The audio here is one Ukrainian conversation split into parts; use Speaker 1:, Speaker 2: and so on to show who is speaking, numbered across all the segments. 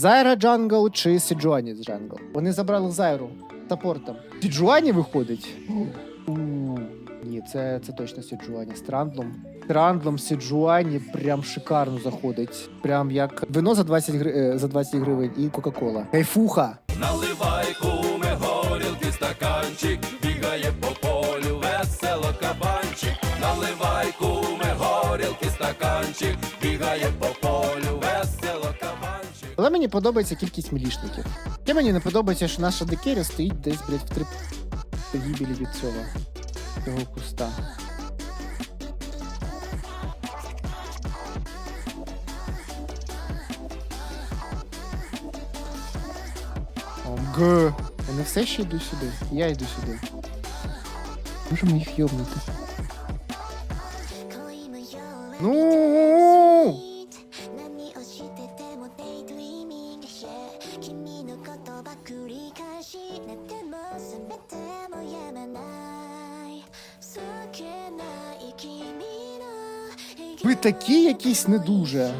Speaker 1: Зайра Джангл чи Сіджуані Джангл? Вони забрали Зайру саппортом. Сіджуані виходить? Ні, це, це точно Сіджуані. З Трандлом. Трандлом Сіджуані прям шикарно заходить. Прям як вино за 20, гри... е, за 20 гривень і Кока-Кола. Кайфуха!
Speaker 2: Наливай куми горілки стаканчик, бігає по полю весело кабанчик. Наливай куми горілки стаканчик,
Speaker 1: подобається кількість мілішників. Ще мені не подобається, що наша декеря стоїть десь, блядь, в три погибелі від цього, цього куста. Г. Вони все ще йдуть сюди. Я йду сюди. Можемо їх йобнути. Ну! Ви такі якісь не дуже.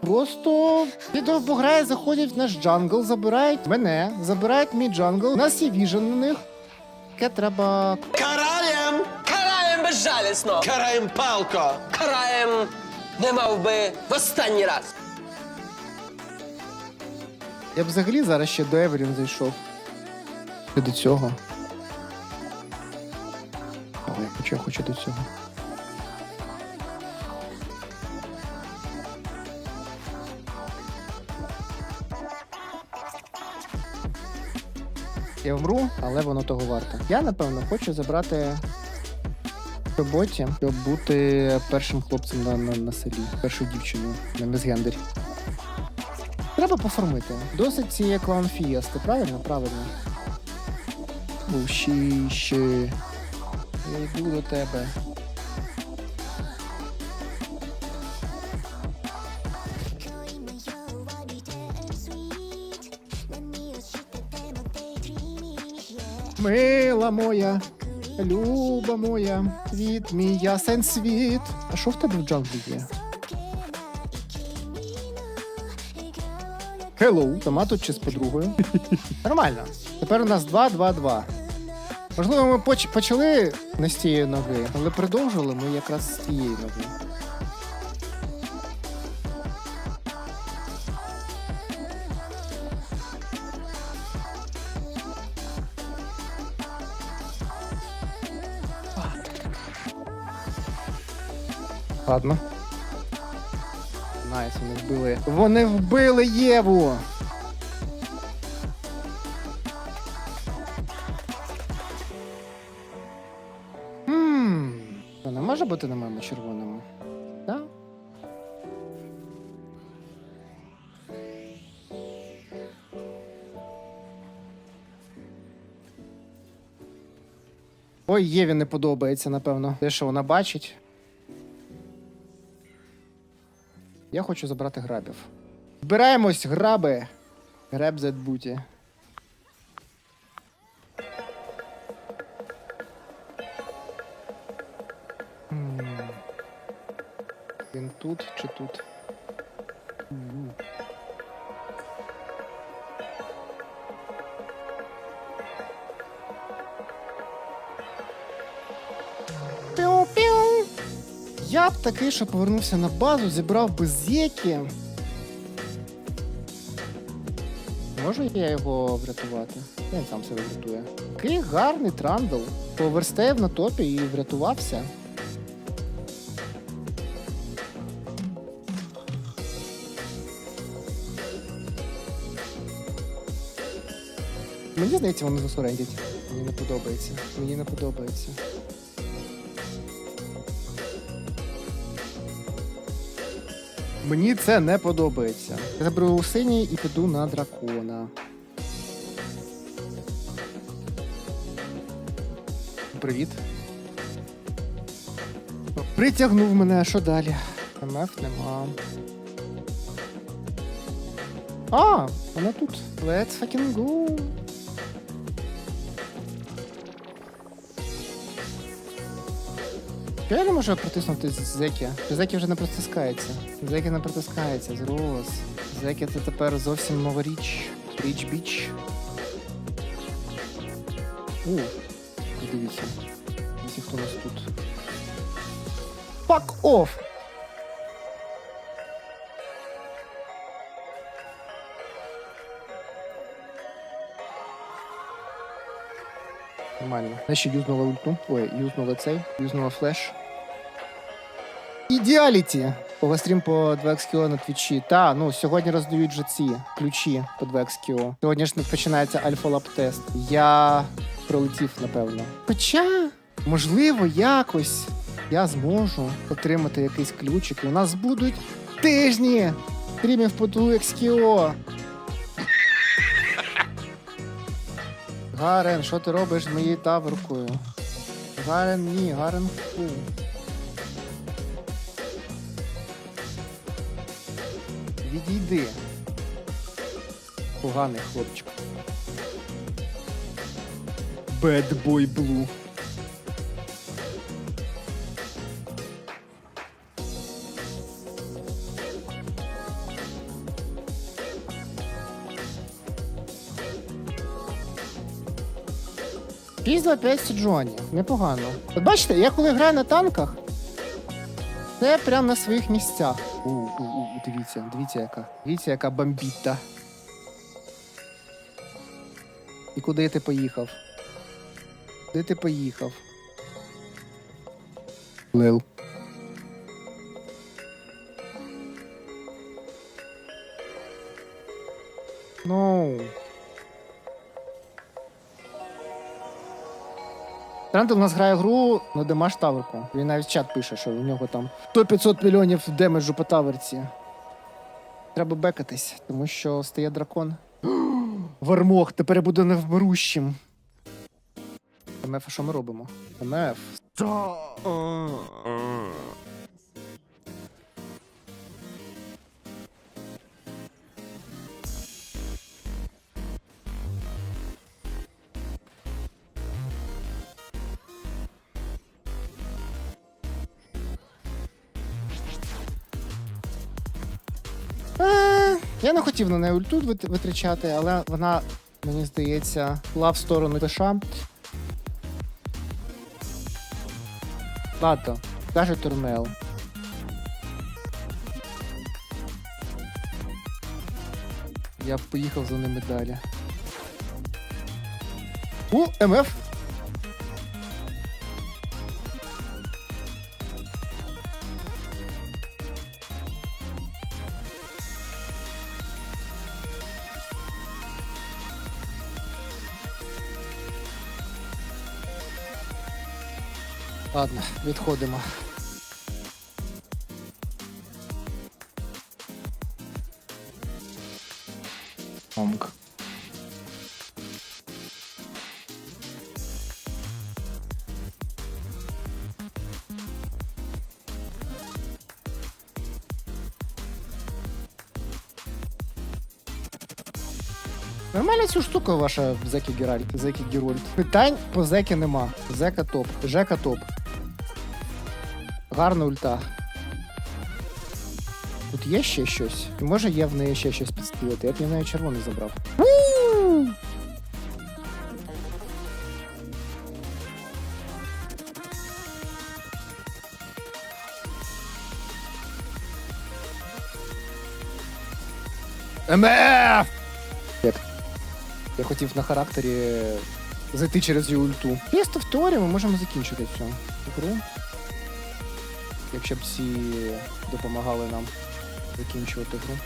Speaker 1: Просто відео пограє, заходять в наш джангл, забирають мене, забирають мій джангл. У нас є віжен на них. Яке треба.
Speaker 3: Караєм!
Speaker 4: Караєм безжалісно!
Speaker 3: Караєм палко!
Speaker 4: Караєм не мав би в останній раз.
Speaker 1: Я б взагалі зараз ще до Евелін зайшов. Чи до цього. Ой, я хочу, я хочу до цього. Я вмру, але воно того варте. Я, напевно, хочу забрати роботі, щоб бути першим хлопцем на, на, на селі, першою дівчиною на мізгендері. Треба поформити. Досить цієї клан фієсти, правильно? Правильно. Бушіще. Я йду до тебе. Мила моя, люба моя, світ мій ясен світ. А що в тебе в джанглі є? Hello. Сама тут чи з подругою? Нормально. Тепер у нас 2-2-2. Можливо, ми поч- почали не з тієї ноги, але продовжили ми якраз з тієї ноги. Ладно. Найс, вони вбили. Вони вбили Єву! Ммм. Не може бути на моєму червоному? Так? Ой, Єві не подобається, напевно. Те, що вона бачить. Я хочу забрати грабів. Збираємось, граби. Греб за буті. Він тут чи тут? Я б такий, що повернувся на базу, зібрав би зеки. Можу я його врятувати? Він сам себе врятує. Який гарний трандл. Поверстеїв на топі і врятувався. Мені здається, вони засурендять. Мені не подобається. Мені не подобається. Мені це не подобається. Я заберу синій і піду на дракона. Привіт. Притягнув мене, а що далі? МФ нема. А, вона тут. Let's fucking go. Я не можу протиснути зеки. Зеки вже не протискається. Зеки не протискається, зрос. Зеки це тепер зовсім нова річ. Річ біч. У, дивіться. Дивіться, хто у нас тут. Fuck off! Нормально. Значить, юзнула ульту. Ой, юзнула цей, юзнула флеш. Ідеаліті! Овестрім по 2xQ на твічі. Та, ну сьогодні роздають вже ці ключі по 2xQ. Сьогодні ж починається альфа-лаб тест. Я пролетів, напевно. Хоча, можливо, якось я зможу отримати якийсь ключик. І у нас будуть тижні стрімів по 2xQ. Гарен, що ти робиш з моєю таверкою? Гарен, ні, Гарен фу. Відійди. Поганий хлопчик. Bad Boy Blue. Пізно 5 Сіджуані. Непогано. От бачите, я коли граю на танках, це прям на своїх місцях. У, у, у, дивіться, дивіться, яка. Дивіться, яка бомбіта. І куди ти поїхав? Куди ти поїхав? Лил. Ну. Трандл у нас грає гру на демаш таверку. Він навіть чат пише, що у нього там 100-500 мільйонів демеджу по таверці. Треба бекатись, тому що стає дракон. Вармох, тепер я буду невмирущим. МФ, що ми робимо? МФ. Я не хотів на неї ульту вит- витрачати, але вона, мені здається, була в сторону Пеша. Ладно, каже Турмел. Я поїхав за ними далі. У, МФ! Ладно, відходимо. Омк. Нормальна цю штука ваша Зекі Геральт, Зекі Герольд. Питань по Зекі нема. Зека топ, Жека топ. Гарна ульта. Тут є ще щось? Може є в неї ще щось підстрілити? Я б в неї червоний забрав. МФ! Я хотів на характері зайти через її ульту. Чисто в теорії ми можемо закінчити цю гру. Якщо б всі допомагали нам закінчувати гру.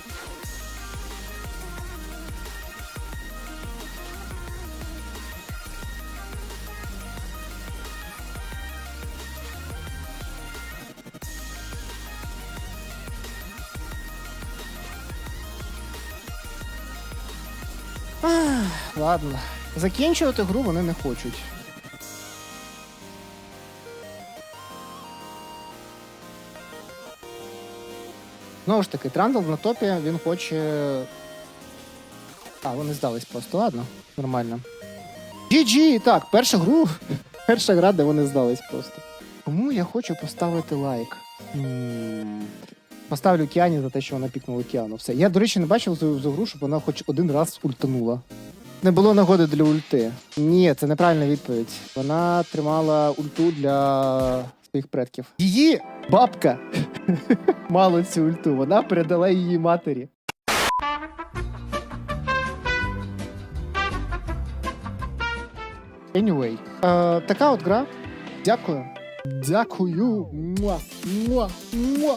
Speaker 1: Ладно. Закінчувати гру вони не хочуть. Знову ж таки, Трандл на топі, він хоче. А, вони здались просто, ладно, нормально. GG, так, перша гру. Перша гра, де вони здались просто. Кому я хочу поставити лайк? Поставлю Кіані за те, що вона пікнула Кіану. Все. Я, до речі, не бачив за, за гру, щоб вона хоч один раз ультанула. Не було нагоди для ульти. Ні, це неправильна відповідь. Вона тримала ульту для своїх предків. Її бабка мала цю ульту. Вона передала її матері. Anyway, е, така от гра. Дякую. Дякую. Муа, муа, муа.